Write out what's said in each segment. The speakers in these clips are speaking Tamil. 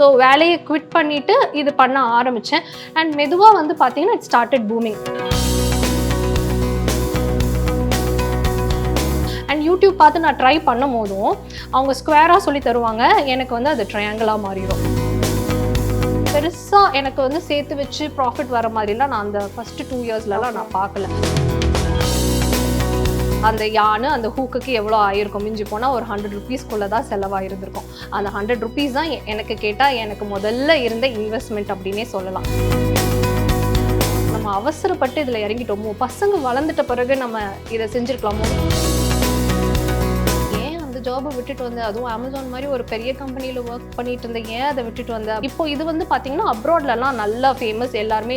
ஸோ வேலையை குவிட் பண்ணிட்டு இது பண்ண ஆரம்பித்தேன் அண்ட் மெதுவாக வந்து பார்த்தீங்கன்னா it started booming and YouTube பார்த்து நான் ட்ரை பண்ணும் போதும் அவங்க ஸ்கொயராக சொல்லி தருவாங்க எனக்கு வந்து அது ட்ரையாங்கிளாக மாறிடும் பெருசாக எனக்கு வந்து சேர்த்து வச்சு ப்ராஃபிட் வர மாதிரிலாம் நான் அந்த ஃபஸ்ட்டு டூ இயர்ஸ்லலாம் நான் பார்க்கல. அந்த யானை அந்த ஹூக்குக்கு எவ்வளோ ஆயிருக்கும்? மிஞ்சி போனால் ஒரு ஹண்ட்ரட் ருபீஸ்க்குள்ளே தான் செலவாயிருந்திருக்கும். அந்த ஹண்ட்ரட் ருபீஸ் தான் எனக்கு கேட்டால் எனக்கு முதல்ல இருந்த இன்வெஸ்ட்மெண்ட் அப்படின்னே சொல்லலாம். நம்ம அவசரப்பட்டு இதில் இறங்கிட்டோமோ? பசங்க வளர்ந்துட்ட பிறகு நம்ம இதை செஞ்சுருக்கலாமோ? அந்த ஜாபை விட்டுட்டு வந்த அதுவும் அமேசான் மாதிரி ஒரு பெரிய கம்பெனியில் ஒர்க் பண்ணிட்டு இருந்தேன் ஏன் அதை விட்டுட்டு வந்த? இப்போ இது வந்து பார்த்தீங்கன்னா அப்ராட்லலாம் நல்லா ஃபேமஸ் எல்லாருமே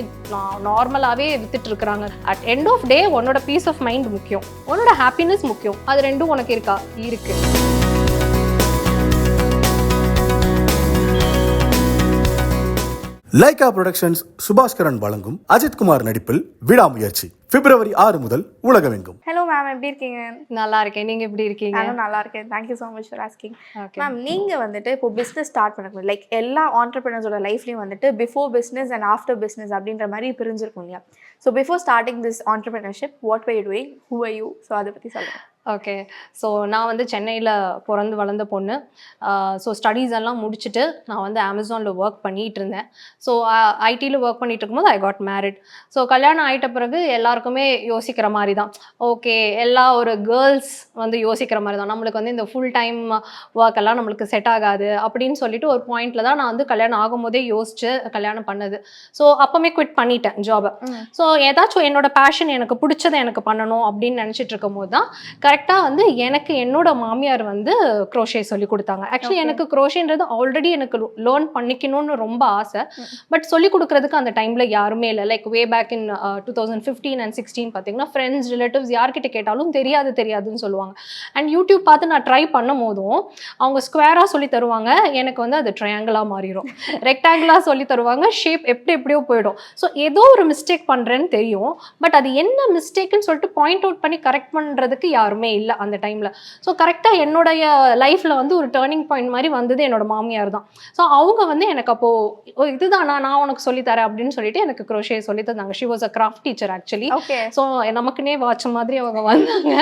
நார்மலாகவே வித்துட்டு இருக்கிறாங்க. அட் எண்ட் ஆஃப் டே உன்னோட பீஸ் ஆஃப் மைண்ட் முக்கியம். உன்னோட ஹாப்பினஸ் முக்கியம். அது ரெண்டும் உனக்கு இருக்கா? இருக்கு. லைகா புரொடக்ஷன்ஸ் சுபாஸ்கரன் வழங்கும் அஜித்குமார் நடிப்பில் விடாமுயற்சி. பிப்ரவரி ஆறு முதல் உலகமெங்கும். ஹலோ மேம் எப்படி இருக்கீங்க? நல்லா இருக்கேன் நீங்க எப்படி இருக்கீங்க? நானும் நல்லா இருக்கேன் thank you so much for asking. Ma'am நீங்கள் வந்துட்டு இப்போ பிஸ்னஸ் ஸ்டார்ட் பண்ணக்கூடாது லைக் எல்லா ஆண்டர்பிரினர்ஸோட லைஃப்லையும் வந்துட்டு before business and after business அப்படின்ற மாதிரி பிரிஞ்சிருக்கும் இல்லையா? So before starting this entrepreneurship what why doing who I you so அதை பற்றி சொல்லுங்கள் ஓகே ஸோ நான் வந்து சென்னையில் பிறந்து வளர்ந்த பொண்ணு. ஸோ ஸ்டடீஸ் எல்லாம் முடிச்சுட்டு நான் வந்து அமேசானில் ஒர்க் பண்ணிட்டு இருந்தேன். ஸோ ஐடியில் ஒர்க் பண்ணிட்டு இருக்கும்போது ஐ காட் மேரிட் ஸோ கல்யாணம் ஆயிட்ட பிறகு எல்லாருக்குமே யோசிக்கிற மாதிரி தான் ஓகே எல்லா ஒரு கேர்ள்ஸ் வந்து யோசிக்கிற மாதிரி தான் நம்மளுக்கு வந்து இந்த ஃபுல் டைம் ஒர்க் எல்லாம் நம்மளுக்கு செட் ஆகாது அப்படின்னு சொல்லிட்டு ஒரு பாயிண்ட்ல தான் நான் வந்து கல்யாணம் ஆகும்போதே யோசிச்சு கல்யாணம் பண்ணது. ஸோ அப்போமே குவிட் பண்ணிட்டேன் ஜாபை ஸோ ஏதாச்சும் என்னோட பேஷன் எனக்கு பிடிச்சதை எனக்கு பண்ணணும் அப்படின்னு நினச்சிட்டு இருக்கும் போது தான் கரெக்டாக வந்து எனக்கு என்னோட மாமியார் வந்து க்ரோஷே சொல்லி கொடுத்தாங்க. ஆக்சுவலி. எனக்கு க்ரோஷேன்றது ஆல்ரெடி எனக்கு லேர்ன் பண்ணிக்கணும்னு ரொம்ப ஆசை. பட் சொல்லி கொடுக்கறதுக்கு அந்த டைமில் யாருமே இல்லை. Like way back in two thousand fifteen and sixteen பார்த்தீங்கன்னா ஃப்ரெண்ட்ஸ் ரிலேட்டிவ்ஸ் யார்கிட்ட கேட்டாலும் தெரியாது தெரியாதுன்னு சொல்லுவாங்க. அண்ட் யூடியூப் பார்த்து நான் ட்ரை பண்ணும் போதும் அவங்க ஸ்கொயராக சொல்லி தருவாங்க. எனக்கு வந்து அது ட்ரையாங்கிளாக மாறிடும் ரெக்டாங்கிளாக சொல்லி தருவாங்க. ஷேப் எப்படி எப்படியோ போயிடும். ஸோ ஏதோ ஒரு மிஸ்டேக் பண்ணுறேன்னு தெரியும். பட் அது என்ன மிஸ்டேக்குன்னு சொல்லிட்டு பாயிண்ட் அவுட் பண்ணி கரெக்ட் பண்ணுறதுக்கு யாருமே இல்லை அந்த டைமில் ஸோ கரெக்டாக என்னுடைய லைஃப்பில் வந்து ஒரு டேர்னிங் பாயிண்ட் மாதிரி வந்தது என்னோட மாமியார் தான். ஸோ அவங்க வந்து எனக்கு அப்போது இதுதானா? நான் உனக்கு சொல்லித்தரேன் அப்படின்னு சொல்லிட்டு எனக்கு க்ரோஷே சொல்லி தந்தாங்க. She was a craft teacher actually so நமக்குனே watch மாதிரி அவங்க வந்தாங்க.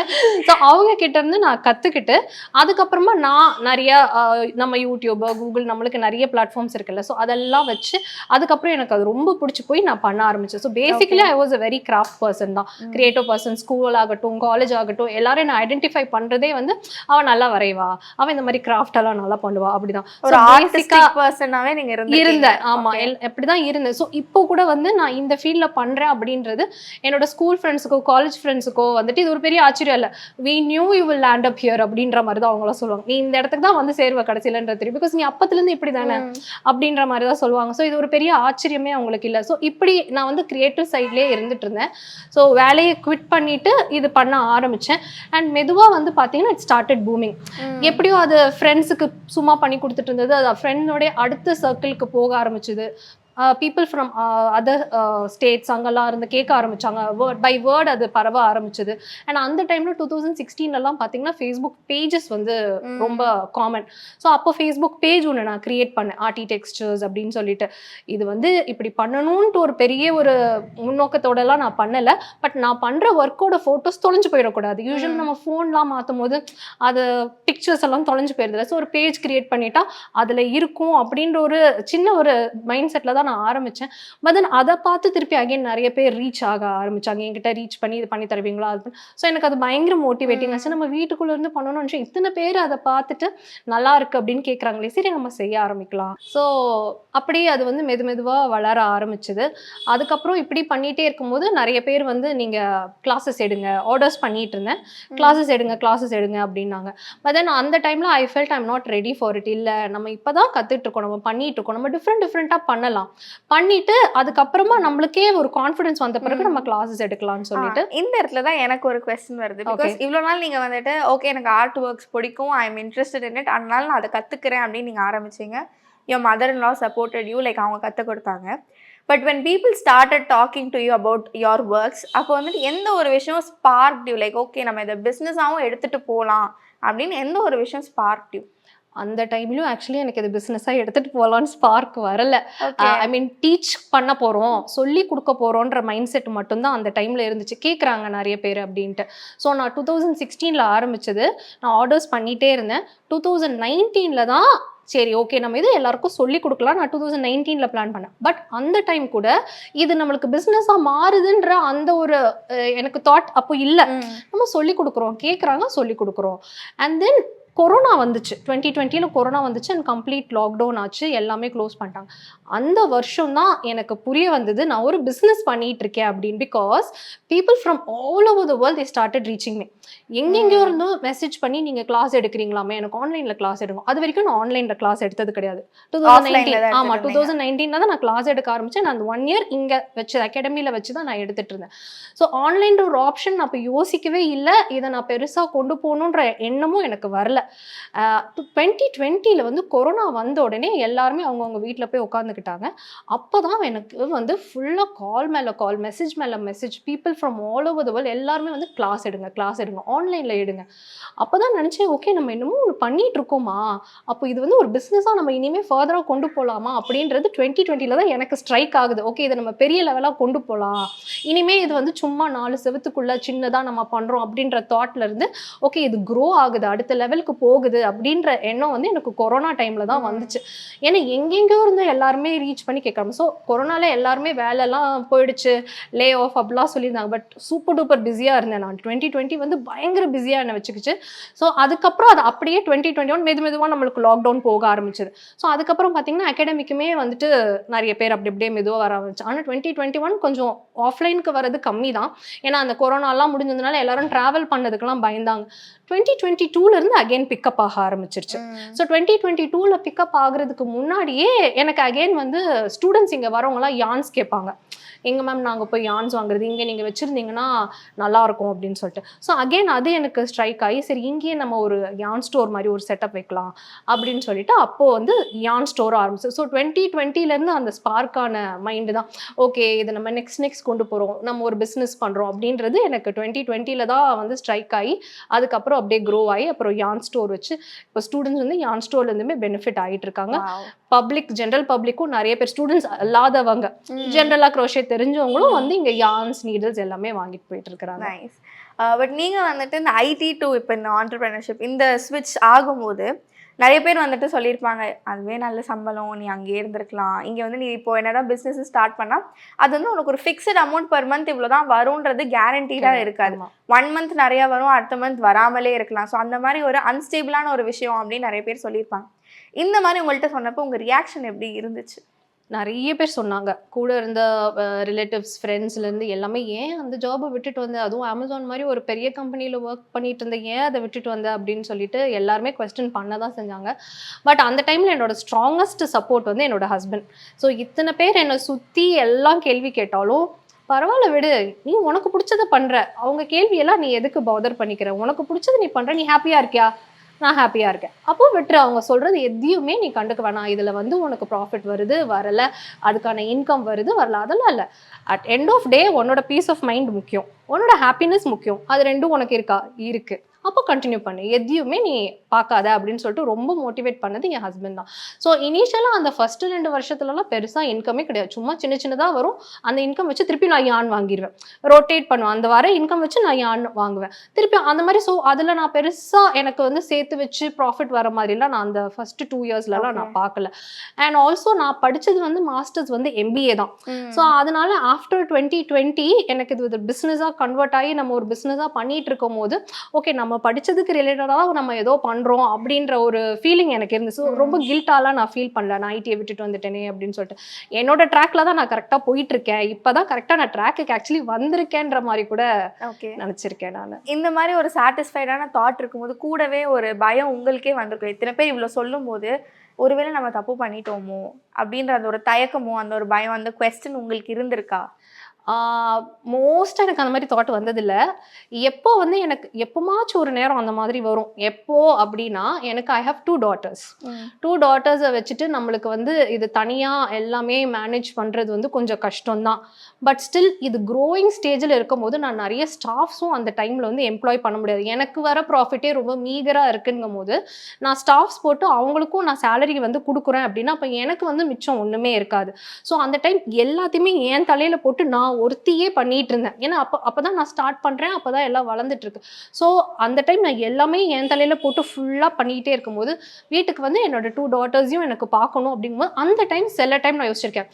ஸோ அவங்க கிட்ட இருந்து நான் கற்றுக்கிட்டு அதுக்கப்புறமா நான் நிறைய நம்ம யூடியூப் கூகுள் நம்மளுக்கு நிறைய பிளாட்ஃபார்ம்ஸ் இருக்குல்ல. ஸோ அதெல்லாம் வச்சு அதுக்கப்புறம் எனக்கு அது ரொம்ப பிடிச்சி போய் நான் பண்ண ஆரம்பிச்சேன். So basically I was a very craft person தான். கிரியேட்டிவ் பர்சன் ஸ்கூல் ஆகட்டும் காலேஜ் ஆகட்டும் எல்லாரையும் நான் ஐடென்டிஃபை பண்ணுறதே வந்து அவன் நல்லா வரைவா அவன் இந்த மாதிரி கிராஃப்ட் எல்லாம் நல்லா பண்ணுவா அப்படிதான். ஒரு ஆர்டிஸ்டிக் பர்சனாவே இருந்தீங்க இருந்தேன். ஆமா எல்- அப்படிதான் இருந்தேன். ஸோ இப்போ கூட வந்து நான் இந்த ஃபீல்ட்ல பண்றேன் அப்படின்றது என்னோட ஸ்கூல் ஃப்ரெண்ட்ஸுக்கோ காலேஜ் ஃப்ரெண்ட்ஸுக்கோ வந்துட்டு இது ஒரு பெரிய ஆச்சரியம் இல்லை. We knew you will land up here அப்படின்ற மாதிரி தான் அவங்களாம் சொல்லுவாங்க. நீ இந்த இடத்துக்கு தான் வந்து சேருவ கடைசியிலன்ற தெரியும். பிகாஸ் நீ அப்பத்துல இருந்து இப்படி தானே அப்படின்ற மாதிரி தான் சொல்லுவாங்க. ஸோ இது ஒரு பெரிய ஆச்சரியமே அவங்களுக்கு இல்லை. ஸோ இப்படி நான் வந்து கிரியேட்டிவ் சைட்லேயே இருந்துட்டு இருந்தேன். ஸோ வேலையை குவிட் பண்ணிட்டு இது பண்ண ஆரம்பிச்சேன். அண்ட் மெதுவாக வந்து பார்த்தீங்கன்னா இட் ஸ்டார்டட் பூமிங் எப்படியோ அது ஃப்ரெண்ட்ஸுக்கு சும்மா பண்ணி கொடுத்துட்டு இருந்தது. அது ஃப்ரெண்டோடைய அடுத்த சர்க்கிளுக்கு போக ஆரம்பிச்சது. பீப்புள் ஃப்ரம் அதர் ஸ்டேட்ஸ் அங்கெல்லாம் இருந்து கேட்க ஆரம்பிச்சாங்க. வேர்ட் பை வேர்ட் அது பரவ ஆரம்பிச்சது. அண்ட் அந்த டைமில் டூ தௌசண்ட் சிக்ஸ்டீன்லலாம் பார்த்தீங்கன்னா ஃபேஸ்புக் பேஜஸ் வந்து ரொம்ப காமன் ஸோ அப்போ ஃபேஸ்புக் பேஜ் ஒன்று நான் கிரியேட் பண்ணேன். ஆர்டி டெக்ஸ்டர்ஸ் அப்படின்னு சொல்லிட்டு. இது வந்து இப்படி பண்ணணும்ன்ட்டு ஒரு பெரிய ஒரு முன்னோக்கத்தோடலாம் நான் பண்ணலை. பட் நான் பண்ணுற ஒர்க்கோட ஃபோட்டோஸ் தொலைஞ்சு போயிடக்கூடாது. யூஸ்வலி நம்ம ஃபோன்லாம் மாற்றும் போது அது பிக்சர்ஸ் எல்லாம் தொலைஞ்சு போயிருதுல ஸோ ஒரு பேஜ் கிரியேட் பண்ணிட்டா அதில் இருக்கும் அப்படின்ற ஒரு சின்ன ஒரு மைண்ட் செட்டில் தான் நான் ஆரம்பித்தேன் பட் தென் அதை பார்த்து திருப்பி அகைன் நிறைய பேர் ரீச் ஆக ஆரம்பிச்சாங்க. என்கிட்ட ரீச் பண்ணி இது பண்ணி தருவீங்களா? அது ஸோ எனக்கு அது பயங்கர மோட்டிவேட்டிங் ஆச்சு நம்ம வீட்டுக்குள்ள இருந்து பண்ணணும்னு நினச்சோம் இத்தனை பேர் அதை பார்த்துட்டு நல்லா இருக்கு அப்படின்னு கேட்குறாங்களே சரி நம்ம செய்ய ஆரம்பிக்கலாம். ஸோ அப்படியே அது வந்து மெது மெதுவாக வளர ஆரம்பிச்சது. அதுக்கப்புறம் இப்படி பண்ணிகிட்டே இருக்கும்போது நிறைய பேர் வந்து நீங்கள் கிளாஸஸ் எடுங்க ஆர்டர்ஸ் பண்ணிட்டு இருந்தேன். கிளாஸஸ் எடுங்க கிளாஸஸ் எடுங்க அப்படின்னாங்க. பட் தென் அந்த டைமில் I felt I'm not ready for it இல்லை நம்ம இப்போ தான் கற்றுட்டு இருக்கோம் நம்ம பண்ணிட்டு இருக்கோம். நம்ம டிஃப்ரெண்ட் டிஃப்ரெண்ட்டாக பண்ணலாம். பண்ணிட்டு அதுக்கப்புறமா நம்மளுக்கே ஒரு கான்ஃபிடன்ஸ் வந்த பிறகு நம்ம கிளாஸஸ் எடுக்கலாம்னு சொல்லிட்டு. இந்த இடத்துல தான் எனக்கு ஒரு கொஸ்டின் வருது. பிகாஸ் இவ்வளோ நாள் நீங்கள் வந்துட்டு ஓகே எனக்கு ஆர்ட் ஒர்க்ஸ் பிடிக்கும். I am interested in it அதனால நான் அதை கற்றுக்கிறேன் அப்படின்னு நீங்கள் ஆரம்பிச்சீங்க. Your mother in law supported you like அவங்க கற்றுக் கொடுத்தாங்க. But when people started talking to you about your works அப்போ வந்துட்டு எந்த ஒரு விஷயம் ஸ்பார்க் யூ லைக் ஓகே நம்ம இதை பிஸ்னஸாகவும் எடுத்துகிட்டு போகலாம் அப்படின்னு எந்த ஒரு விஷயம் ஸ்பார்க் யூ அந்த டைம்லயும் ஆக்சுவலி எனக்கு இது பிஸ்னஸாக எடுத்துகிட்டு போகலான்னு ஸ்பார்க் வரல. ஐ மீன் டீச் பண்ண போகிறோம் சொல்லி கொடுக்க போகிறோன்ற மைண்ட் செட் மட்டும்தான் அந்த டைமில் இருந்துச்சு. கேட்குறாங்க நிறைய பேர் அப்படின்ட்டு. ஸோ நான் டூ தௌசண்ட் சிக்ஸ்டீனில் ஆரம்பிச்சது. நான் ஆர்டர்ஸ் பண்ணிகிட்டே இருந்தேன். டூ தௌசண்ட் நைன்டீனில் தான் சரி ஓகே நம்ம இது எல்லாருக்கும் சொல்லி கொடுக்கலாம். நான் டூ தௌசண்ட் நைன்டீனில் பிளான் பண்ணேன். பட் அந்த டைம் கூட இது நம்மளுக்கு பிஸ்னஸாக மாறுதுன்ற அந்த ஒரு எனக்கு தாட் அப்போ இல்லை. நம்ம சொல்லி கொடுக்குறோம். கேட்குறாங்க சொல்லி கொடுக்குறோம். அண்ட் தென் கொரோனா வந்துச்சு. டுவெண்ட்டி டுவெண்ட்டியில் கொரோனா வந்துச்சு அண்ட் கம்ப்ளீட் லாக்டவுன் ஆச்சு. எல்லாமே க்ளோஸ் பண்ணிட்டாங்க. அந்த வருஷம் தான் எனக்கு புரிய வந்தது நான் ஒரு பிஸ்னஸ் பண்ணிட்டு இருக்கேன் அப்படின்னு. Because people from all over the world they started reaching me எங்கெங்கேயோ இருந்தும் மெசேஜ் பண்ணி நீங்கள் கிளாஸ் எடுக்கிறீங்களாமே? எனக்கு ஆன்லைனில் கிளாஸ் எடுங்க அது வரைக்கும் நான் ஆன்லைனில் கிளாஸ் எடுத்தது கிடையாது. டூ தௌசண்ட் நைன்டீன் ஆமாம் டூ. தௌசண்ட் நைன்டீனில் தான் நான் கிளாஸ் எடுக்க ஆரம்பிச்சேன். நான் அந்த ஒன் இயர் இங்கே வச்சு அகாடமியில் வச்சு தான் நான் எடுத்துட்டு இருந்தேன். ஸோ ஆன்லைன்ற ஒரு ஆப்ஷன் நான் இப்போ யோசிக்கவே இல்லை. இதை நான் பெருசாக கொண்டு போகணுன்ற எண்ணமும் எனக்கு வரல. டுவெண்ட்டி டுவெண்ட்டியில் வந்து கொரோனா வந்த உடனே எல்லாருமே அவங்கவுங்க வீட்டில் போய் உட்காந்துக்கிட்டாங்க அப்போ தான் எனக்கு வந்து ஃபுல்லாக கால் மேலே கால் மெசேஜ் மேலே message people from all over the world எல்லாருமே வந்து கிளாஸ் எடுங்க கிளாஸ் எடுங்க ஆன்லைனில் எடுங்க. அப்போ தான் நினச்சேன் ஓகே நம்ம இன்னமும் ஒன்று பண்ணிட்டு இருக்கோமா? அப்போ இது வந்து ஒரு பிஸ்னஸாக நம்ம இனிமேல் ஃபர்தராக கொண்டு போகலாமா அப்படின்றது டுவெண்ட்டி டுவெண்ட்டியில் தான் எனக்கு ஸ்ட்ரைக் ஆகுது. ஓகே இதை நம்ம பெரிய லெவலாக கொண்டு போகலாம் இனிமே இது வந்து சும்மா நாலு செவத்துக்குள்ள சின்னதாக நம்ம பண்ணுறோம் அப்படின்ற தாட்லேருந்து ஓகே இது க்ரோ ஆகுது. அடுத்த லெவலுக்கு போகுது அப்படின்ற எண்ணம் வந்து எனக்கு கொரோனா டைமில் தான் வந்துச்சு. ஏன்னா எங்கெங்கேயோ இருந்து எல்லாருமே ரீச் பண்ணி கேட்குறாங்க. ஸோ கொரோனால எல்லாருமே வேலைலாம் போயிடுச்சு. லே ஆஃப் அப்படிலாம் சொல்லியிருந்தாங்க. பட் சூப்பர் டூப்பர் பிஸியாக இருந்தேன் நான். டுவெண்ட்டி டுவெண்ட்டி வந்து பயங்கர பிஸியாக என்னை வச்சுக்கிச்சு. ஸோ அதுக்கப்புறம் அது அப்படியே டுவெண்ட்டி டுவெண்ட்டி ஒன் மெது மெதுவாக நம்மளுக்கு லாக்டவுன் போக ஆரம்பிச்சது. ஸோ அதுக்கப்புறம் பார்த்தீங்கன்னா அகாடமிக்குமே வந்துட்டு நிறைய பேர் அப்படி அப்படியே மெதுவாக வர ஆரம்பிச்சு. ஆனால் டுவெண்ட்டி டுவெண்ட்டி ஒன் கொஞ்சம் ஆஃப்லைனுக்கு வரது கம்மி தான் ஏன்னா அந்த கொரோனாலாம் முடிஞ்சதுனால எல்லாரும் ட்ராவல் பண்ணதுக்கெல்லாம் பயந்தாங்க. டுவெண்ட்டி டுவெண்ட்டி டூலேருந்து அகைன் பிக்கப் ஆக ஆரம்பிச்சிருச்சு. ஸோ டுவெண்ட்டி டுவெண்ட்டி டூவில் பிக்கப் ஆகுறதுக்கு முன்னாடியே எனக்கு அகைன் வந்து ஸ்டூடெண்ட்ஸ் இங்கே வரவங்களாம் யான்ஸ் கேட்பாங்க. எங்கே மேம் நாங்கள் போய் யான்ஸ் வாங்குறது இங்கே நீங்கள் வச்சுருந்தீங்கன்னா நல்லாயிருக்கும் அப்படின்னு சொல்லிட்டு. ஸோ அகைன் அது எனக்கு ஸ்ட்ரைக் ஆகி சரி இங்கேயே நம்ம ஒரு யான் ஸ்டோர் மாதிரி ஒரு செட்டப் வைக்கலாம் அப்படின்னு சொல்லிட்டு அப்போது வந்து யான் ஸ்டோர் ஆரம்பிச்சு ஸோ டுவெண்ட்டி டுவெண்ட்டிலேருந்து அந்த ஸ்பார்க்கான மைண்டு தான். ஓகே இதை நம்ம நெக்ஸ்ட் நெக்ஸ்ட் கொண்டு போகிறோம் நம்ம ஒரு பிஸ்னஸ் பண்ணுறோம் அப்படின்றது எனக்கு டுவெண்ட்டி டுவெண்ட்டியில் தான் வந்து ஸ்ட்ரைக் ஆகி அதுக்கப்புறம் அப்படியே க்ரோ ஆகி அப்புறம் யான் ஸ்டோர் வச்சு இப்போ ஸ்டூடெண்ட்ஸ் வந்து யான் ஸ்டோர்லேருந்துமே பெனிஃபிட் ஆகிட்டு இருக்காங்க. பப்ளிக் ஜென்ரல் பப்ளிக்கும் நிறைய பேர் ஸ்டூடெண்ட்ஸ் அல்லாதவங்க. ஜென்ரலாக க்ரோஷே தெரிஞ்சவங்களும் வந்து இங்கே யான்ஸ் நீடல்ஸ் எல்லாமே வாங்கிட்டு போயிட்டு இருக்கிறாங்க. நைஸ் பட் நீங்கள் வந்துட்டு இந்த ஐடி டு இப்போ இந்த ஆண்டர்பிரினர்ஷிப் இந்த ஸ்விட்ச் ஆகும்போது நிறைய பேர் வந்துட்டு சொல்லியிருப்பாங்க அதுவே நல்ல சம்பளம் நீ அங்கேயே இருந்திருக்கலாம். இங்கே வந்து நீ இப்போ என்னதான் பிஸ்னஸ் ஸ்டார்ட் பண்ணால் அது வந்து உனக்கு ஒரு ஃபிக்ஸ்ட் அமௌண்ட் per மந்த் இவ்வளோ தான் வரும்ன்றது கேரண்டீடாக இருக்காது. ஒன் மந்த் நிறைய வரும் அடுத்த மந்த் வராமலே இருக்கலாம். ஸோ அந்த மாதிரி ஒரு அன்ஸ்டேபிளான ஒரு விஷயம் அப்படின்னு நிறைய பேர் சொல்லியிருப்பாங்க. இந்த மாதிரி உங்கள்கிட்ட சொன்னப்போ உங்கள் ரியாக்ஷன் எப்படி இருந்துச்சு? நிறைய பேர் சொன்னாங்க. கூட இருந்த ரிலேட்டிவ்ஸ் ஃப்ரெண்ட்ஸ்லேருந்து எல்லாமே ஏன் அந்த ஜாபை விட்டுட்டு வந்த? அதுவும் அமேசான் மாதிரி ஒரு பெரிய கம்பெனியில் ஒர்க் பண்ணிட்டு இருந்தேன் ஏன் அதை விட்டுட்டு வந்த? அப்படின்னு சொல்லிட்டு எல்லாருமே கொஸ்டின் பண்ண தான் செஞ்சாங்க. பட் அந்த டைமில் என்னோட ஸ்ட்ராங்கஸ்ட் சப்போர்ட் வந்து என்னோட ஹஸ்பண்ட் ஸோ இத்தனை பேர் என்னை சுற்றி எல்லாம் கேள்வி கேட்டாலும் பரவாயில்ல விடு நீ உனக்கு பிடிச்சத பண்ணுற அவங்க கேள்வியெல்லாம் நீ எதுக்கு பவுதர் பண்ணிக்கிற? உனக்கு பிடிச்சது நீ பண்ணுற நீ ஹாப்பியாக இருக்கியா? நான் ஹாப்பியாக இருக்கேன். அப்போ விட்டுரு அவங்க சொல்கிறது எதையுமே நீ கண்டுக்க வேணாம். இதில் வந்து உனக்கு ப்ராஃபிட் வருது வரல. அதுக்கான இன்கம் வருது வரல. அதெல்லாம் இல்லை. அட் எண்ட் ஆஃப் டே உன்னோட பீஸ் ஆஃப் மைண்ட் முக்கியம். உன்னோட ஹாப்பினஸ் முக்கியம். அது ரெண்டும் உனக்கு இருக்கா? இருக்குது அப்போ கண்டினியூ பண்ணு. எதையுமே நீ பார்க்காத அப்படின்னு சொல்லிட்டு ரொம்ப மோட்டிவேட் பண்ணது என் ஹஸ்பண்ட் தான். ஸோ இனிஷியலாக அந்த ஃபர்ஸ்ட் ரெண்டு வருஷத்துலலாம் பெருசாக இன்கமே கிடையாது. சும்மா சின்ன சின்னதாக வரும். அந்த இன்கம் வச்சு திருப்பி நான் யான் வாங்கிடுவேன் ரொட்டேட் பண்ணுவேன். அந்த வர இன்கம் வச்சு நான் யான் வாங்குவேன். திருப்பி அந்த மாதிரி ஸோ அதில் நான் பெருசாக எனக்கு வந்து சேர்த்து வச்சு ப்ராஃபிட் வர மாதிரிலாம் நான் அந்த ஃபர்ஸ்ட் டூ இயர்ஸ்லலாம் நான் பார்க்கல. அண்ட் ஆல்சோ நான் படித்தது வந்து மாஸ்டர்ஸ் வந்து எம்பிஏ தான். ஸோ அதனால ஆஃப்டர் டுவெண்ட்டி டுவெண்ட்டி எனக்கு இது பிஸ்னஸாக கன்வெர்ட் ஆகி நம்ம ஒரு பிஸ்னஸாக பண்ணிட்டு இருக்கும் போது ஓகே நம்ம படிச்சதுக்கு ரிலேட்டடாக நம்ம ஏதோ பண்ணுறோம் அப்படின்ற ஒரு ஃபீலிங் எனக்கு இருந்துச்சு. ரொம்ப கில்ட்டாலாம் நான் ஃபீல் பண்ணல. நான் ஐடியை விட்டுட்டு வந்துட்டேனே அப்படின்னு சொல்லிட்டு. என்னோட ட்ராக்ல தான் நான் கரெக்டாக போயிட்டு இருக்கேன் இப்போ தான் கரெக்டாக நான் ட்ராக்குக்கு ஆக்சுவலி வந்திருக்கேன்ற மாதிரி கூட ஓகே. நினச்சிருக்கேன் நான். இந்த மாதிரி ஒரு சாட்டிஸ்ஃபைடான தாட் இருக்கும்போது கூடவே ஒரு பயம் உங்களுக்கே வந்திருக்கும். இத்தனை பேர் இவ்வளோ சொல்லும்போது ஒருவேளை நம்ம தப்பு பண்ணிட்டோமோ அப்படின்ற அந்த ஒரு தயக்கமோ அந்த ஒரு பயம் அந்த கொஸ்டின் உங்களுக்கு இருந்திருக்கா? மோஸ்ட்டாக எனக்கு அந்த மாதிரி தாட் வந்ததில்ல. எப்போ வந்து எனக்கு எப்போமாச்சும் ஒரு நேரம் அந்த மாதிரி வரும். எப்போ அப்படின்னா எனக்கு I have two daughters two டாட்டர்ஸை வச்சுட்டு நம்மளுக்கு வந்து இது தனியாக எல்லாமே மேனேஜ் பண்ணுறது வந்து கொஞ்சம் கஷ்டம்தான். பட் ஸ்டில் இது க்ரோயிங் ஸ்டேஜில் இருக்கும்போது நான் நிறைய ஸ்டாஃப்ஸும் அந்த டைமில் வந்து எம்ப்ளாய் பண்ண முடியாது. எனக்கு வர ப்ராஃபிட்டே ரொம்ப மீகராக இருக்குங்கும் போது நான் ஸ்டாஃப்ஸ் போட்டு அவங்களுக்கும் நான் சேலரி வந்து கொடுக்குறேன் அப்படின்னா அப்போ எனக்கு வந்து மிச்சம் ஒன்றுமே இருக்காது. ஸோ அந்த டைம் எல்லாத்தையுமே என் தலையில் போட்டு நான் ஒருத்தியே பண்ணிட்டு இருந்தேன். ஏன்னா அப்போ அப்போ தான் நான் ஸ்டார்ட் பண்ணுறேன் அப்போ தான் எல்லாம் வளர்ந்துட்டு இருக்கு. ஸோ அந்த டைம் நான் எல்லாமே என் தலையில் போட்டு ஃபுல்லாக பண்ணிகிட்டே இருக்கும்போது வீட்டுக்கு வந்து என்னோட டூ டாட்டர்ஸையும் எனக்கு பார்க்கணும் அப்படிங்கும்போது அந்த டைம் சில டைம் நான் யோசிச்சிருக்கேன்.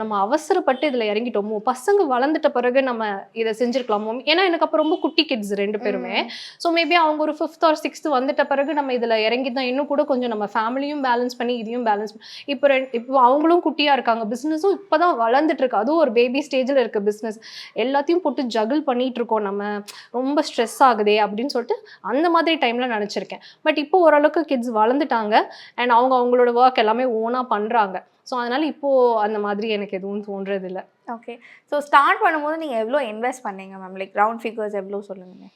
நம்ம அவசரப்பட்டு இதில் இறங்கிட்டோமோ பசங்க வளர்ந்துட்ட பிறகு நம்ம இதை செஞ்சுருக்கலாமோ? ஏன்னா எனக்கு அப்போ ரொம்ப குட்டி கிட்ஸ் ரெண்டு பேருமே. ஸோ மேபி அவங்க ஒரு ஃபிஃப்த் ஆர் சிக்ஸ்த் வந்துட்ட பிறகு நம்ம இதில் இறங்கி தான் இன்னும் கூட கொஞ்சம் நம்ம ஃபேமிலியும் பேலன்ஸ் பண்ணி இதையும் பேலன்ஸ் இப்போ ரெண்டு இப்போ அவங்களும் குட்டியாக இருக்காங்க. பிஸ்னஸும் இப்போ தான் வளர்ந்துட்டு இருக்கு. அதுவும் ஒரு பேபி ஸ்டேஜில் இருக்க பிஸ்னஸ் எல்லாத்தையும் போட்டு ஜகிள் பண்ணிட்டு இருக்கோம் நம்ம. ரொம்ப ஸ்ட்ரெஸ் ஆகுதே அப்படின்னு சொல்லிட்டு அந்த மாதிரி டைமில் நினச்சிருக்கேன். பட் இப்போ ஓரளவுக்கு கிட்ஸ் வளர்ந்துட்டாங்க அண்ட் அவங்க அவங்களோட ஒர்க் எல்லாமே ஓனாக பண்ணுறாங்க ஸோ அதனால இப்போ அந்த மாதிரி எனக்கு எதுவும் தோன்றதில்லை. ஓகே ஸோ ஸ்டார்ட் பண்ணும்போது நீங்கள் எவ்வளோ இன்வெஸ்ட் பண்ணீங்க மேம் லைக் ரவுண்ட் ஃபிகர்ஸ் எவ்வளோ சொல்லுங்க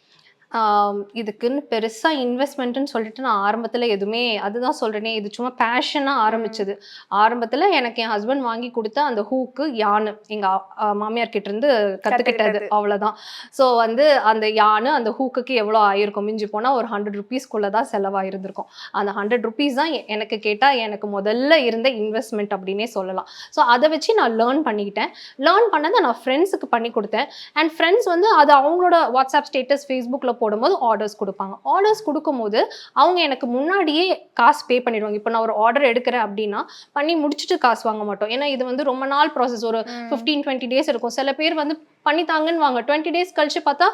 இதுக்குன்னு பெருசா இன்வெஸ்ட்மெண்ட்னு சொல்லிட்டு நான் ஆரம்பத்துல எதுவுமே அதுதான் சொல்றேனே இது சும்மா பேஷனா ஆரம்பிச்சது. ஆரம்பத்துல எனக்கு என் ஹஸ்பண்ட் வாங்கி கொடுத்த அந்த ஹூக்கு யானு எங்க அ- அ, மாமியார் கிட்ட இருந்து கத்துக்கிட்டது கத்துக்கிட்டது. அவ்வளவுதான். ஸோ வந்து அந்த யானு அந்த ஹூக்குக்கு எவ்வளோ ஆயிருக்கும் மிஞ்சி போனா ஒரு ஹண்ட்ரட் ருபீஸ்க்குள்ள தான் செலவாயிருந்திருக்கும். அந்த ஹண்ட்ரட் ருபீஸ் தான் எனக்கு கேட்டா எனக்கு முதல்ல இருந்த இன்வெஸ்ட்மெண்ட் அப்படின்னே சொல்லலாம். ஸோ அதை வச்சு நான் லேர்ன் பண்ணிக்கிட்டேன். லேர்ன் பண்ணதை நான் ஃப்ரெண்ட்ஸுக்கு பண்ணி கொடுத்தேன். அண்ட் ஃப்ரெண்ட்ஸ் வந்து அது அவங்களோட வாட்ஸ்அப் ஸ்டேட்டஸ் ஃபேஸ்புக்கில் போடும்போது ஆர்டர்ஸ் கொடுப்பாங்க. ஆர்டர்ஸ் கொடுக்கும்போது அவங்க எனக்கு முன்னாடியே காசு பே பண்ணிடுவாங்க. இப்போ நான் ஒரு ஆர்டர் எடுக்கிறேன் அப்படின்னா பண்ணி முடிச்சுட்டு காசு வாங்க மாட்டோம். ஏன்னா இது வந்து ரொம்ப நாள் ப்ராசஸ் ஒரு ஃபிஃப்டீன் டுவெண்ட்டி டேஸ் இருக்கும். சில பேர் வந்து பண்ணித்தாங்கன்னு வாங்க டுவெண்ட்டி டேஸ் கழிச்சு பார்த்தா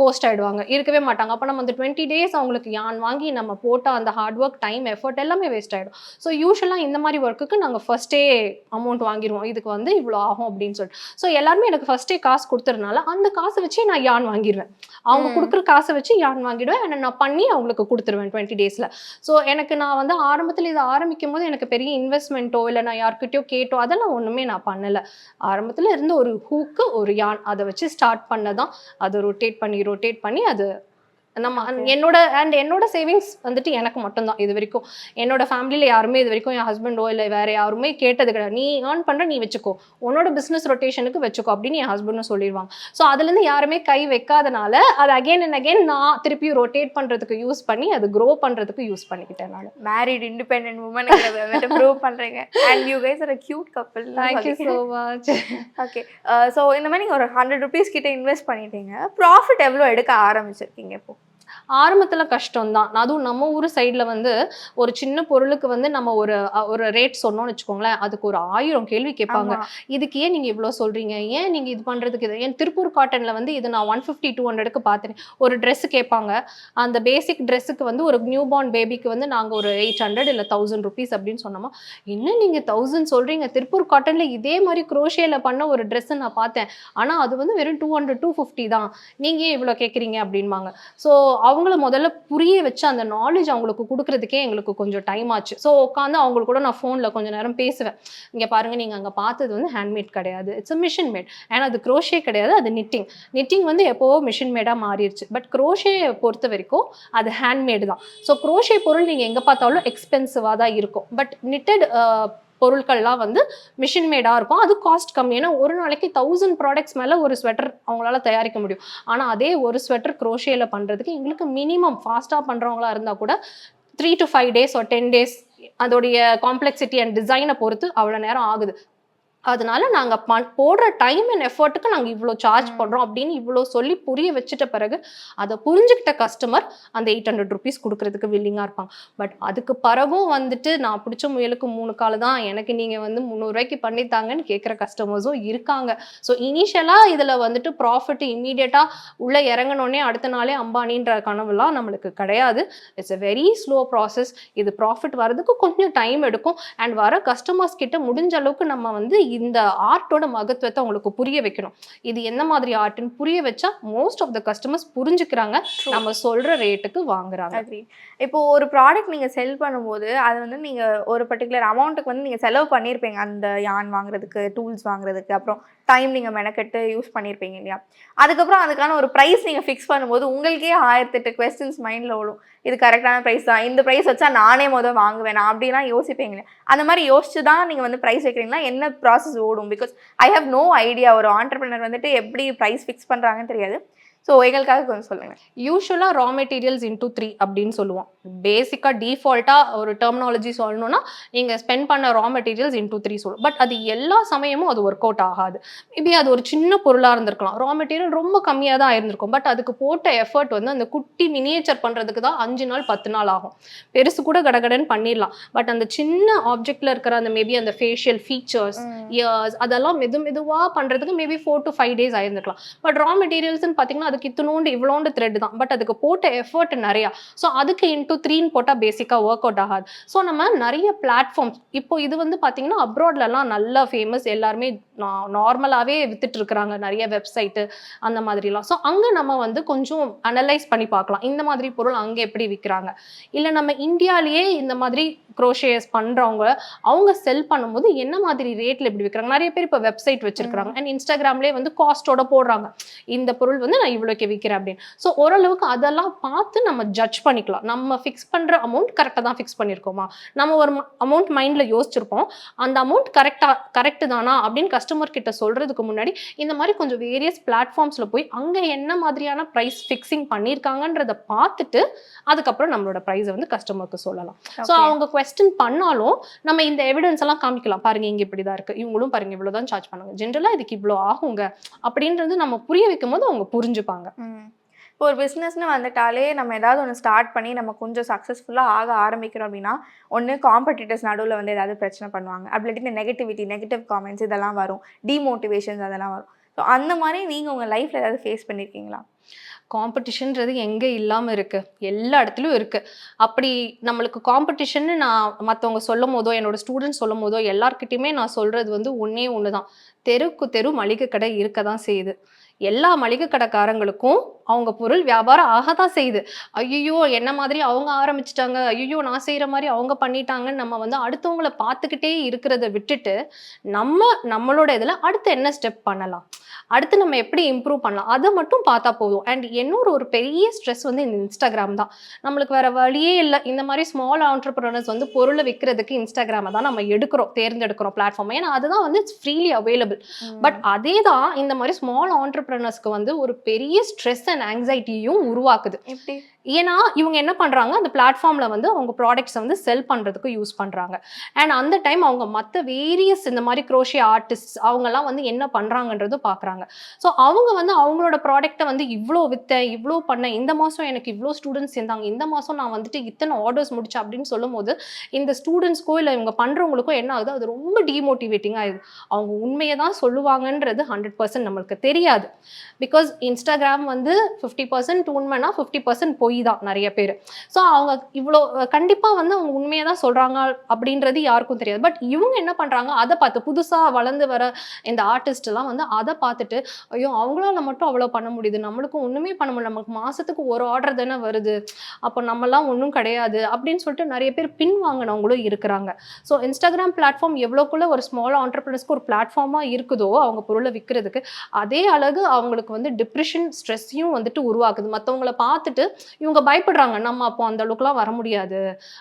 கோஸ்ட் ஆயிடுவாங்க. இருக்கவே மாட்டாங்க. அப்போ நம்ம அந்த டுவெண்ட்டி டேஸ் அவங்களுக்கு யான் வாங்கி நம்ம போட்ட அந்த ஹார்ட் ஒர்க் டைம் எஃபர்ட் எல்லாமே வேஸ்ட் ஆயிடும். ஸோ யூஸ்வலாக இந்த மாதிரி ஒர்க்குக்கு நாங்கள் ஃபர்ஸ்டே அமௌண்ட் வாங்கிடுவோம் இதுக்கு வந்து இவ்வளோ ஆகும் அப்படின்னு சொல்லிட்டு. ஸோ எல்லாருமே எனக்கு ஃபர்ஸ்டே காசு கொடுத்துறதுனால அந்த காசை வச்சு நான் யான் வாங்கிடுவேன் அவங்க. கொடுக்குற காசை வச்சு யான் வாங்கிடுவேன். And நான் பண்ணி அவங்களுக்கு கொடுத்துருவேன் டுவெண்ட்டி டேஸில் ஸோ எனக்கு நான் வந்து ஆரம்பத்தில் இதை ஆரம்பிக்கும் போது எனக்கு பெரிய இன்வெஸ்ட்மெண்ட்டோ இல்லை நான் யார்கிட்டயோ கேட்டோ அதெல்லாம் ஒன்றுமே நான் பண்ணலை. ஆரம்பத்தில் இருந்து ஒரு ஹூக்கு ஒரு யான் அதை வச்சு ஸ்டார்ட் பண்ணதான். அதை ரொட்டேட் பண்ணி ரொட்டேட் பண்ணி அது நம்ம. என்னோட அண்ட் என்னோட சேவிங்ஸ் வந்துட்டு எனக்கு மட்டும்தான் இது வரைக்கும். என்னோட ஃபேமிலியில் யாருமே இது வரைக்கும் என் ஹஸ்பண்டோ இல்லை வேற யாருமே கேட்டது கிடையாது. நீ ஏர்ன் பண்ணுற நீ வச்சுக்கோ. உன்னோட பிஸ்னஸ் ரொட்டேஷனுக்கு வச்சுக்கோ அப்படின்னு என் ஹஸ்பண்டும் சொல்லிடுவாங்க. ஸோ அதுலேருந்து யாருமே கை வைக்காதனால அது அகைன் அண்ட் அகைன் நான் திருப்பியும் ரொட்டேட் பண்ணுறதுக்கு யூஸ் பண்ணி அது க்ரோ பண்ணுறதுக்கு யூஸ் பண்ணிக்கிட்டேன் நான். மேரிட் இண்டிபெண்டன்ட் உமனுங்கிறத வந்துட்டு ப்ரூவ் பண்ணுறீங்க and you guys are cute couple thank you so much okay so இந்த மாதிரி நீங்கள் ஒரு ஹண்ட்ரட் ருபீஸ் கிட்ட இன்வெஸ்ட் பண்ணிட்டீங்க. ப்ராஃபிட் எவ்வளோ எடுக்க ஆரம்பிச்சிருக்கீங்க இப்போ? ஆரம்பத்துல கஷ்டம் தான் அதுவும் நம்ம ஊர் சைடுல வந்து ஒரு சின்ன பொருளுக்கு வந்து நம்ம ஒரு ஒரு ரேட் சொன்னோம்னு வச்சுக்கோங்களேன் அதுக்கு ஒரு ஆயிரம் கேள்வி கேட்பாங்க. இதுக்கு ஏன் நீங்க இவ்வளோ சொல்றீங்க? ஏன் நீங்க இது பண்றதுக்கு இது? ஏன் திருப்பூர் காட்டன்ல வந்து இது நான் ஒன் ஃபிஃப்டி டூ ஹண்ட்ரடுக்கு பார்த்தேன் ஒரு Dress கேட்பாங்க. அந்த பேசிக் ட்ரெஸ்ஸுக்கு வந்து ஒரு நியூ பார்ன் பேபிக்கு வந்து நாங்க ஒரு எயிட் ஹண்ட்ரட் இல்லை தௌசண்ட் ருபீஸ் அப்படின்னு சொன்னோமா? என்ன நீங்க தௌசண்ட் சொல்றீங்க? திருப்பூர் காட்டன்ல இதே மாதிரி குரோஷியில பண்ண ஒரு Dress நான் பார்த்தேன். ஆனா அது வந்து வெறும் டூ ஹண்ட்ரட் டூ ஃபிஃப்டி தான். நீங்க ஏன் இவ்வளோ கேட்குறீங்க அப்படின்பாங்க. ஸோ அவங்கள முதல்ல புரிய வச்சு அந்த நாலேஜ் அவங்களுக்கு கொடுக்கறதுக்கே எங்களுக்கு கொஞ்சம் டைம் ஆச்சு. ஸோ உட்காந்து அவங்களுக்கு கூட நான் ஃபோனில் கொஞ்சம் நேரம் பேசுவேன். இங்கே பாருங்கள் நீங்கள் அங்கே பார்த்தது வந்து ஹேண்ட்மேட் கிடையாது. இட்ஸ் அ மிஷின் மேட் ஏன்னா அது க்ரோஷே கிடையாது அது நிட்டிங் நிட்டிங் வந்து எப்போவோ மிஷின் மேடாக மாறிடுச்சு. பட் க்ரோஷே பொறுத்த வரைக்கும் அது ஹேண்ட்மேடு தான். ஸோ க்ரோஷே பொருள் நீங்கள் எங்கே பார்த்தாலும் எக்ஸ்பென்சிவாக தான் இருக்கும். பட் நிட்டட் பொருட்கள்லாம் வந்து மிஷின் மேடாக இருக்கும். அது காஸ்ட் கம்மி. ஏன்னா ஒரு நாளைக்கு தௌசண்ட் ப்ராடக்ட்ஸ் மேலே ஒரு ஸ்வெட்டர் அவங்களால தயாரிக்க முடியும். ஆனால் அதே ஒரு ஸ்வெட்டர் க்ரோஷேல பண்ணுறதுக்கு எங்களுக்கு மினிமம் ஃபாஸ்ட்டாக பண்ணுறவங்களா இருந்தால் கூட த்ரீ டு ஃபைவ் டேஸ் ஒரு டென் டேஸ் அதோடைய காம்ப்ளெக்சிட்டி அண்ட் டிசைனை பொறுத்து அவ்வளோ நேரம் ஆகுது. அதனால நாங்கள் பண் போடுற டைம் அண்ட் எஃபர்ட்டுக்கு நாங்கள் இவ்வளோ சார்ஜ் பண்ணுறோம் அப்படின்னு இவ்வளோ சொல்லி புரிய வச்சுட்ட பிறகு அதை புரிஞ்சுக்கிட்ட கஸ்டமர் அந்த எயிட் ஹண்ட்ரட் ருபீஸ் கொடுக்கறதுக்கு வில்லிங்காக இருப்பாங்க. பட் அதுக்கு பிறகும் வந்துட்டு நான் பிடிச்ச முயலுக்கு மூணு கால் தான் எனக்கு நீங்கள் வந்து முந்நூறுரூவாய்க்கு பண்ணித்தாங்கன்னு கேட்குற கஸ்டமர்ஸும் இருக்காங்க. ஸோ இனிஷியலாக இதில் வந்துட்டு ப்ராஃபிட் இம்மீடியட்டாக உள்ளே இறங்கினோடனே அடுத்த நாளே அம்பானின்ற கனவுலாம் நம்மளுக்கு கிடையாது. It's a very slow process இது ப்ராஃபிட் வரதுக்கு கொஞ்சம் டைம் எடுக்கும். அண்ட் வர கஸ்டமர்ஸ் கிட்ட முடிஞ்ச அளவுக்கு நம்ம வந்து இந்த ஆர்ட்டோட மகத்துவத்தை அவங்களுக்கு புரிய வைக்கணும். இது என்ன மாதிரி ஆர்ட்னு புரிய வச்சா மோஸ்ட் ஆஃப் த கஸ்டமர்ஸ் புரிஞ்சுக்கிறாங்க. நம்ம சொல்ற ரேட்டுக்கு வாங்குறாங்க. இப்போ ஒரு ப்ராடக்ட் நீங்கள் செல் பண்ணும்போது அது வந்து நீங்கள் ஒரு பர்டிகுலர் அமௌண்ட்டுக்கு வந்து நீங்கள் செலவு பண்ணியிருப்பீங்க அந்த யான் வாங்குறதுக்கு டூல்ஸ் வாங்குறதுக்கு அப்புறம் டைம் நீங்கள் மெனக்கெட்டு யூஸ் பண்ணியிருப்பீங்க இல்லையா? அதுக்கப்புறம் அதுக்கான ஒரு ப்ரைஸ் நீங்கள் ஃபிக்ஸ் பண்ணும்போது உங்களுக்கே ஆயிரத்தெட்டு கொஸ்டின்ஸ் மைண்டில் ஓடும். இது கரெக்டான ப்ரைஸ் தான். இந்த ப்ரைஸ் வச்சா நானே முதல் வாங்குவேன். நான் அப்படிலாம் யோசிப்பீங்க அந்த மாதிரி யோசிச்சு தான் நீங்கள் வந்து ப்ரைஸ் வைக்கிறீங்கன்னா என்ன ப்ராசஸ் ஓடும்? Because I have no idea ஒரு ஆண்டர்பிரினர் வந்துட்டு எப்படி ப்ரைஸ் ஃபிக்ஸ் பண்ணுறாங்கன்னு தெரியாது. ஸோ எங்களுக்காக கொஞ்சம் சொல்லுங்கள் யூஸ்வலாக ரா மெட்டீரியல்ஸ் இன்டூ த்ரீ அப்படின்னு சொல்லுவோம். பேசிக்காக டிஃபால்ட்டாக ஒரு டெர்மினாலஜி சொல்லணும்னா நீங்கள் ஸ்பெண்ட் பண்ண ரா மெட்டீரியல்ஸ் இன்டூ த்ரீ சொல்லுவோம் பட் அது எல்லா சமயமும் அது ஒர்க் அவுட் ஆகாது. மேபி அது ஒரு சின்ன பொருளாக இருந்திருக்கலாம். ரா மெட்டீரியல் ரொம்ப கம்மியாக தான் இருந்திருக்கும். பட் அதுக்கு போட்ட எஃபர்ட் வந்து அந்த குட்டி மினியேச்சர் பண்ணுறதுக்கு தான் அஞ்சு நாள் பத்து நாள் ஆகும். பெருசு கூட கடகடன்னு பண்ணிடலாம். பட் அந்த சின்ன ஆப்ஜெக்ட்ல இருக்கிற அந்த மேபி அந்த ஃபேஷியல் ஃபீச்சர்ஸ் இயர்ஸ் அதெல்லாம் மெது மெதுவாக பண்ணுறதுக்கு maybe four to five days ஆயிருந்திருக்கலாம். But raw மெட்டீரியல்ஸ்னு பார்த்தீங்கன்னா அதுக்கு இத்தினோண்டு இவ்வளோண்டு த்ரெட் தான். பட் அதுக்கு போட்ட எஃபர்ட் நிறையா. ஸோ அதுக்கு இன்டூ த்ரீன்னு போட்டால் பேசிக்காக ஒர்க் அவுட் ஆகாது. ஸோ நம்ம நிறைய பிளாட்ஃபார்ம்ஸ் இப்போ இது வந்து பார்த்தீங்கன்னா அப்ராட்லலாம் நல்லா ஃபேமஸ் எல்லாருமே நார்மலாகவே வித்துட்டு இருக்கிறாங்க நிறைய வெப்சைட்டு அந்த மாதிரிலாம். ஸோ அங்கே நம்ம வந்து கொஞ்சம் அனலைஸ் பண்ணி பார்க்கலாம். இந்த மாதிரி பொருள் அங்கே எப்படி விற்கிறாங்க இல்லை நம்ம இந்தியாலேயே இந்த மாதிரி க்ரோஷேஸ் பண்ணுறவங்க அவங்க செல் பண்ணும்போது என்ன மாதிரி ரேட்டில் எப்படி விற்கிறாங்க நிறைய பேர் இப்போ வெப்சைட் வச்சிருக்காங்க அண்ட் இன்ஸ்டாகிராம்லேயே வந்து காஸ்ட்டோட போடுறாங்க. இந்த பொருள் வந்து நான் இவ்வளோக்கு விற்கிறேன் அப்படின்னு. ஸோ ஓரளவுக்கு அதெல்லாம் பார்த்து நம்ம ஜட்ஜ் பண்ணிக்கலாம். நம்ம ஃபிக்ஸ் பண்ணுற அமௌண்ட் கரெக்டாக தான் ஃபிக்ஸ் பண்ணியிருக்கோமா நம்ம ஒரு அமௌண்ட் மைண்டில் யோசிச்சிருப்போம். அந்த அமௌண்ட் கரெக்டாக கரெக்டு தானா அப்படின்னு கஸ்டமர் கிட்ட சொல்கிறதுக்கு முன்னாடி இந்த மாதிரி கொஞ்சம் வேரியஸ் பிளாட்ஃபார்ம்ஸில் போய் அங்கே என்ன மாதிரியான ப்ரைஸ் ஃபிக்ஸிங் பண்ணியிருக்காங்கன்றத பார்த்துட்டு அதுக்கப்புறம் நம்மளோட ப்ரைஸை வந்து கஸ்டமருக்கு சொல்லலாம். ஸோ அவங்க கொஸ்டின் பண்ணாலும் நம்ம இந்த எவிடன்ஸ் எல்லாம் காமிக்கலாம். பாருங்க இங்க இப்படிதான் இருக்கு. இவங்களும் பாருங்க இவ்வளவுதான் சார்ஜ் பண்ணுங்க. ஜென்ரலா இதுக்கு இவ்வளோ ஆகுங்க. அப்படின்றது நம்ம புரிய வைக்கும் போது அவங்க புரிஞ்சுப்பாங்க. இப்போ ஒரு பிஸ்னஸ்னு வந்துட்டாலே நம்ம ஏதாவது ஒன்று ஸ்டார்ட் பண்ணி நம்ம கொஞ்சம் சக்ஸஸ்ஃபுல்லாக ஆக ஆரம்பிக்கிறோம் அப்படின்னா ஒன்று காம்படிட்டர்ஸ் நடுவில் வந்து ஏதாவது பிரச்சனை பண்ணுவாங்க. அப்படி இல்லாட்டி நெகட்டிவிட்டி நெகட்டிவ் காமெண்ட்ஸ் இதெல்லாம் வரும். டிமோட்டிவேஷன்ஸ் அதெல்லாம் வரும். ஸோ அந்த மாதிரி நீங்கள் உங்கள் லைஃப்பில் ஏதாவது ஃபேஸ் பண்ணியிருக்கீங்களா காம்படிஷன்றது எங்கே இல்லாமல் இருக்குது எல்லா இடத்துலையும் இருக்குது அப்படி நம்மளுக்கு காம்படிஷன்னு நான் மற்றவங்க சொல்லும் போதோ என்னோட ஸ்டூடெண்ட்ஸ் சொல்லும் போதோ எல்லாருக்கிட்டையுமே நான் சொல்கிறது வந்து ஒன்றே ஒன்று தான் தெருக்கு தெரு மளிகை கடை இருக்க தான் செய்யுது. எல்லா மளிகை கடைக்காரங்களுக்கும் அவங்க பொருள் வியாபாரம் ஆகதான் செய்யுது. ஐயோ என்ன மாதிரி அவங்க ஆரம்பிச்சிட்டாங்க. ஐயோ நான் செய்கிற மாதிரி அவங்க பண்ணிட்டாங்கன்னு நம்ம வந்து அடுத்தவங்களை பார்த்துக்கிட்டே இருக்கிறத விட்டுட்டு நம்ம நம்மளோட இதில் அடுத்து என்ன ஸ்டெப் பண்ணலாம்? அடுத்து நம்ம எப்படி இம்ப்ரூவ் பண்ணலாம்? அதை மட்டும் பார்த்தா போதும். அண்ட் இன்னொரு ஒரு பெரிய ஸ்ட்ரெஸ் வந்து இந்த இன்ஸ்டாகிராம் தான். நம்மளுக்கு வேற வழியே இல்லை. இந்த மாதிரி ஸ்மால் ஆண்டர்பிரினர்ஸ் வந்து பொருளை விற்கிறதுக்கு இன்ஸ்டாகிராமை தான் நம்ம எடுக்கிறோம் தேர்ந்தெடுக்கிறோம் பிளாட்ஃபார்ம் ஏன்னா அதுதான் வந்து ஃப்ரீலி அவைலபிள் பட் அதே தான் இந்த மாதிரி ஸ்மால் ஆண்டர்பிரினர்ஸ்க்கு வந்து ஒரு பெரிய ஸ்ட்ரெஸ் அண்ட் ஆங்ஸைட்டியும் உருவாக்குது. ஏன்னா இவங்க என்ன பண்றாங்க? அந்த பிளாட்ஃபார்ம்ல வந்து அவங்க ப்ராடக்ட்ஸை வந்து செல் பண்றதுக்கு யூஸ் பண்றாங்க. அண்ட் அந்த டைம் அவங்க மற்ற வேரியஸ் இந்த மாதிரி குரோஷியா ஆர்டிஸ்ட் அவங்கெல்லாம் வந்து என்ன பண்றாங்கன்றது பண்ணுறாங்க ஸோ அவங்க வந்து அவங்களோட ப்ராடக்ட்டை வந்து இவ்வளோ வித்தேன் இவ்வளோ பண்ணேன் இந்த மாசம் எனக்கு இவ்வளோ ஸ்டூடெண்ட்ஸ் இருந்தாங்க இந்த மாசம் நான் வந்துட்டு இத்தனை ஆர்டர்ஸ் முடிச்சேன் அப்படின்னு சொல்லும் போது இந்த ஸ்டூடெண்ட்ஸ்க்கோ இல்லை இவங்க பண்ணுறவங்களுக்கோ என்ன ஆகுது? அது ரொம்ப டிமோட்டிவேட்டிங் ஆகுது. அவங்க உண்மையை தான் சொல்லுவாங்கன்றது ஹண்ட்ரட் பர்சன்ட் நம்மளுக்கு தெரியாது. பிகாஸ் இன்ஸ்டாகிராம் வந்து ஃபிஃப்டி பர்சன்ட் உண்மைனா ஃபிஃப்டி பர்சன்ட் பொய் தான் நிறைய பேர். ஸோ அவங்க இவ்வளோ கண்டிப்பாக வந்து அவங்க உண்மையை தான் சொல்கிறாங்க அப்படின்றது யாருக்கும் தெரியாது. பட் இவங்க என்ன பண்ணுறாங்க அதை பார்த்து புதுசாக வளர்ந்து வர இந்த ஆர்டிஸ்ட்லாம் வந்து அதை பார்த்துட்டு ஐயோ அவங்களால மட்டும் அவ்வளோ பண்ண முடியுது. நம்மளுக்கும் ஒன்றுமே பண்ண முடியல. நமக்கு மாதத்துக்கு ஒரு ஆர்டர் தானே வருது. அப்போ நம்மலாம் ஒன்றும் கிடையாது. அப்படின்னு சொல்லிட்டு நிறைய பேர் பின் வாங்கினவங்களும் இருக்கிறாங்க. ஸோ இன்ஸ்டாகிராம் பிளாட்ஃபார்ம் எவ்வளோக்குள்ள ஒரு ஸ்மால் ஆண்டர்பிரினர்ஸ்க்கு ஒரு பிளாட்ஃபார்மாக இருக்குதோ அவங்க பொருளை விற்கிறதுக்கு அதே அழகு அவங்களுக்கு வந்து டிப்ரெஷன் ஸ்ட்ரெஸ்ஸையும் வந்துட்டு உருவாக்குது. மற்றவங்கள பார்த்துட்டு இவங்க பயப்படுறாங்க. நம்ம அப்போ அந்த அளவுக்குலாம் வர முடியாது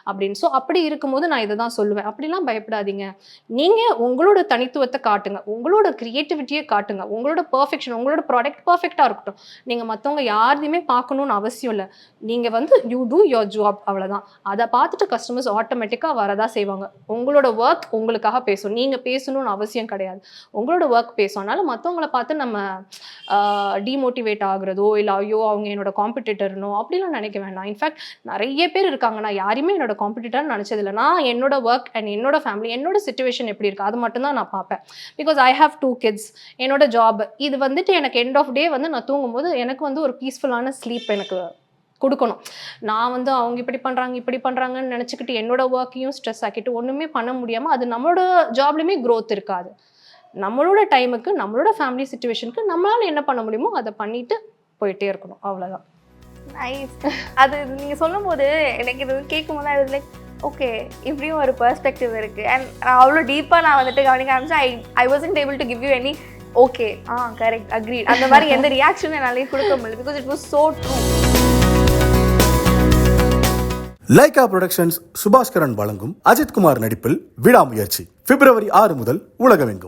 அப்படின்னு. ஸோ அப்படி இருக்கும்போது நான் இதை தான் சொல்லுவேன். அப்படிலாம் பயப்படாதீங்க. நீங்கள் உங்களோட தனித்துவத்தை காட்டுங்க. உங்களோட க்ரியேட்டிவிட்டியை காட்டுங்க. உங்களோட பர்ஃபெக்ஷன் உங்களோட ப்ராடக்ட் பர்ஃபெக்டாக இருக்கட்டும். நீங்கள் மற்றவங்க யாரையுமே பார்க்கணும்னு அவசியம் இல்லை. நீங்கள் வந்து யூ டூ யோர் ஜாப் அவ்வளோதான் அதை பார்த்துட்டு கஸ்டமர்ஸ் ஆட்டோமேட்டிக்காக வரதா செய்வாங்க. உங்களோட ஒர்க் உங்களுக்காக பேசும். நீங்கள் பேசணும்னு அவசியம் கிடையாது. உங்களோட ஒர்க் பேசும். அதனால் மற்றவங்கள பார்த்து நம்ம டிமோட்டிவேட் ஆகுறதோ இல்லை ஐயோ அவங்க என்னோட காம்படிட்டர்னோ அப்படிலாம் நினைக்க வேண்டாம். இன்ஃபேக்ட் நிறைய பேர் இருக்காங்க. நான் யாரையுமே என்னோட காம்படிட்டர்னு நினச்சதில்ல. நான் என்னோட ஒர்க் அண்ட் என்னோட ஃபேமிலி என்னோட சுச்சுவேஷன் எப்படி இருக்குது அது மட்டும் தான் நான் பார்ப்பேன். Because I have two kids என்னோட ஜாப் இது வந்துட்டு எனக்கு எண்ட் ஆஃப் டே வந்து நான் தூங்கும்போது எனக்கு வந்து ஒரு பீஸ்ஃபுல்லான ஸ்லீப் எனக்கு கொடுக்கணும். நான் வந்து அவங்க இப்படி பண்ணுறாங்க இப்படி பண்ணுறாங்கன்னு நினச்சிக்கிட்டு என்னோட ஒர்க்கையும் ஸ்ட்ரெஸ் ஆக்கிட்டு ஒன்றுமே பண்ண முடியாமல் அது நம்மளோட ஜாப்லையுமே க்ரோத் இருக்காது. நம்மளோட டைமுக்கு நம்மளோட ஃபேமிலி சுச்சுவேஷனுக்கு நம்மளால் என்ன பண்ண முடியுமோ அதை பண்ணிட்டு போயிட்டே இருக்கணும். அவ்வளோதான் நைஸ் அது நீங்கள் சொல்லும்போது எனக்கு இது கேட்கும் போது அது லைக் ஓகே இப்படியும் ஒரு பெர்ஸ்பெக்டிவ் இருக்குது அண்ட் நான் அவ்வளோ டீப்பாக நான் வந்துட்டு கவனிக்க ஆரம்பிச்சேன். I I wasn't able to give you any okay ah correct agreed அந்த மாதிரி எந்த ரியாக்ஷனும் என்னாலே கொடுக்க முடியல because it was so true Lyca productions Subaskaran வழங்கும் அஜித்குமார் நடிப்பில் விடாமுயற்சி. பிப்ரவரி ஆறு முதல் உலகமெங்கும்.